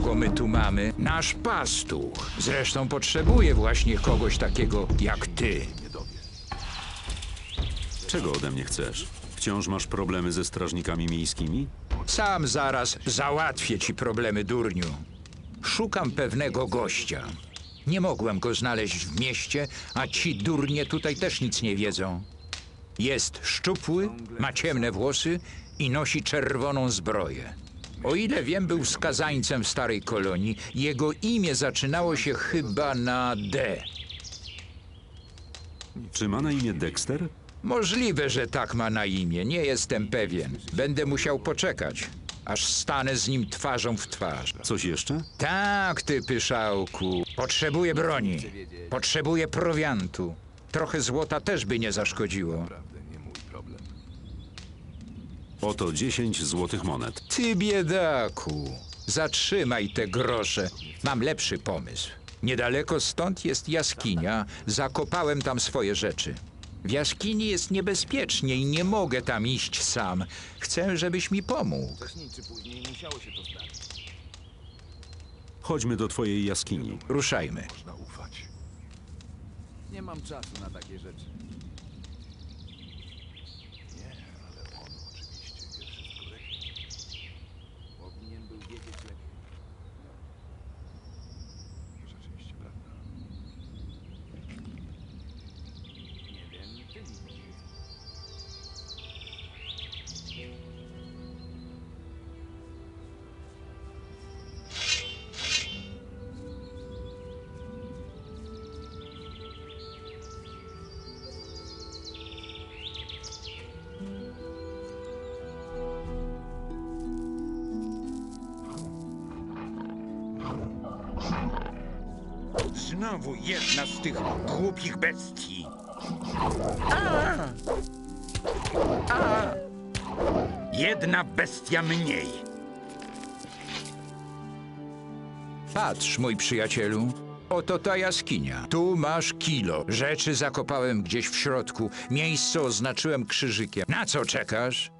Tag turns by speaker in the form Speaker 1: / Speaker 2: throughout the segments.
Speaker 1: kogo my tu mamy? Nasz pastuch. Zresztą potrzebuje właśnie kogoś takiego jak ty.
Speaker 2: Czego ode mnie chcesz? Wciąż masz problemy ze strażnikami miejskimi?
Speaker 1: Sam zaraz załatwię ci problemy, durniu. Szukam pewnego gościa. Nie mogłem go znaleźć w mieście, a ci durnie tutaj też nic nie wiedzą. Jest szczupły, ma ciemne włosy i nosi czerwoną zbroję. O ile wiem, był skazańcem w starej kolonii. Jego imię zaczynało się chyba na D.
Speaker 2: Czy ma na imię Dexter?
Speaker 1: Możliwe, że tak ma na imię. Nie jestem pewien. Będę musiał poczekać, aż stanę z nim twarzą w twarz.
Speaker 2: Coś jeszcze?
Speaker 1: Tak, ty pyszałku. Potrzebuję broni. Potrzebuję prowiantu. Trochę złota też by nie zaszkodziło.
Speaker 2: Oto 10 złotych monet.
Speaker 1: Ty biedaku. Zatrzymaj te grosze. Mam lepszy pomysł. Niedaleko stąd jest jaskinia. Zakopałem tam swoje rzeczy. W jaskini jest niebezpiecznie i nie mogę tam iść sam. Chcę, żebyś mi pomógł.
Speaker 2: Chodźmy do twojej jaskini.
Speaker 1: Ruszajmy.
Speaker 3: Nie mam czasu na takie rzeczy.
Speaker 4: Znowu jedna z tych głupich bestii. A! A! Jedna bestia mniej.
Speaker 1: Patrz, mój przyjacielu. Oto ta jaskinia. Tu masz kilo. Rzeczy zakopałem gdzieś w środku. Miejsce oznaczyłem krzyżykiem. Na co czekasz?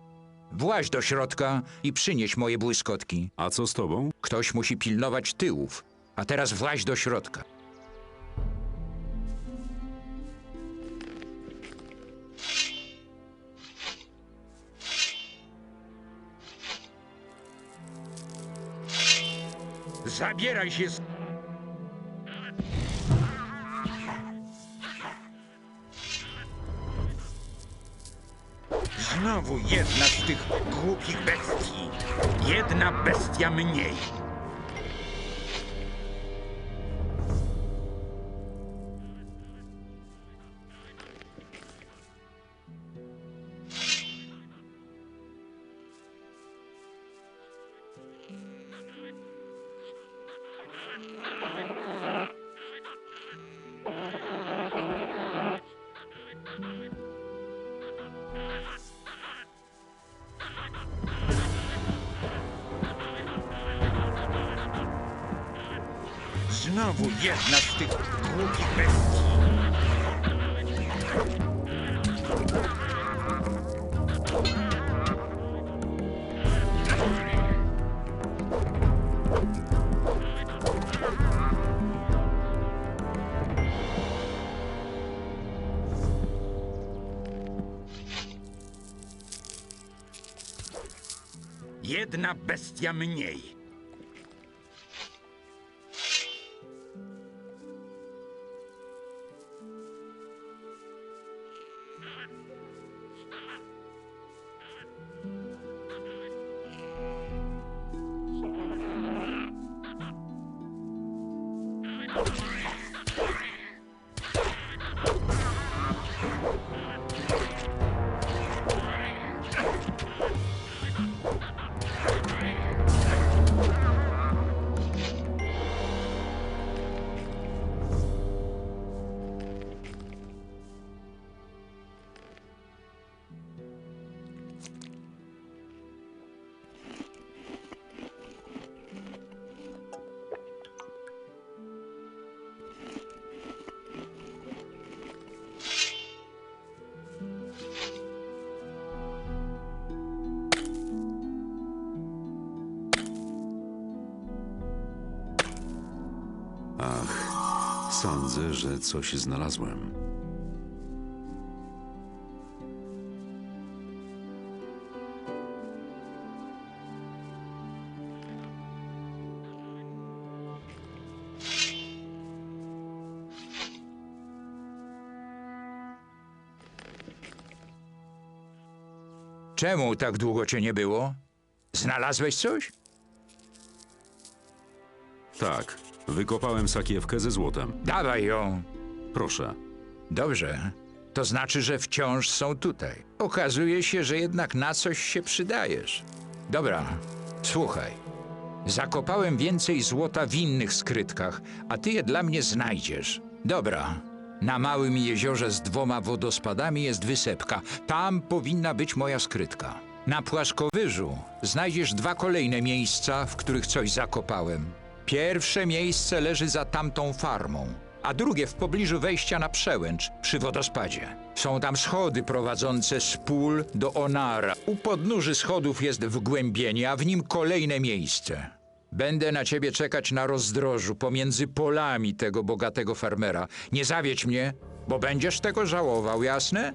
Speaker 1: Właź do środka i przynieś moje błyskotki.
Speaker 2: A co z tobą?
Speaker 1: Ktoś musi pilnować tyłów. A teraz właź do środka.
Speaker 4: Zabieraj się z... Znowu jedna z tych głupich bestii. Jedna bestia mniej. Znowu jedna z tych głupich bestii. Jedna bestia mniej.
Speaker 2: Sądzę, że coś znalazłem.
Speaker 1: Czemu tak długo cię nie było? Znalazłeś coś?
Speaker 2: Tak, wykopałem sakiewkę ze złotem.
Speaker 1: Dawaj ją.
Speaker 2: Proszę.
Speaker 1: Dobrze. To znaczy, że wciąż są tutaj. Okazuje się, że jednak na coś się przydajesz. Dobra, słuchaj. Zakopałem więcej złota w innych skrytkach, a ty je dla mnie znajdziesz. Dobra. Na małym jeziorze z dwoma wodospadami jest wysepka. Tam powinna być moja skrytka. Na płaskowyżu znajdziesz dwa kolejne miejsca, w których coś zakopałem. Pierwsze miejsce leży za tamtą farmą, a drugie w pobliżu wejścia na przełęcz przy wodospadzie. Są tam schody prowadzące z pól do Onara. U podnóży schodów jest wgłębienie, a w nim kolejne miejsce. Będę na ciebie czekać na rozdrożu pomiędzy polami tego bogatego farmera. Nie zawiedź mnie, bo będziesz tego żałował, jasne?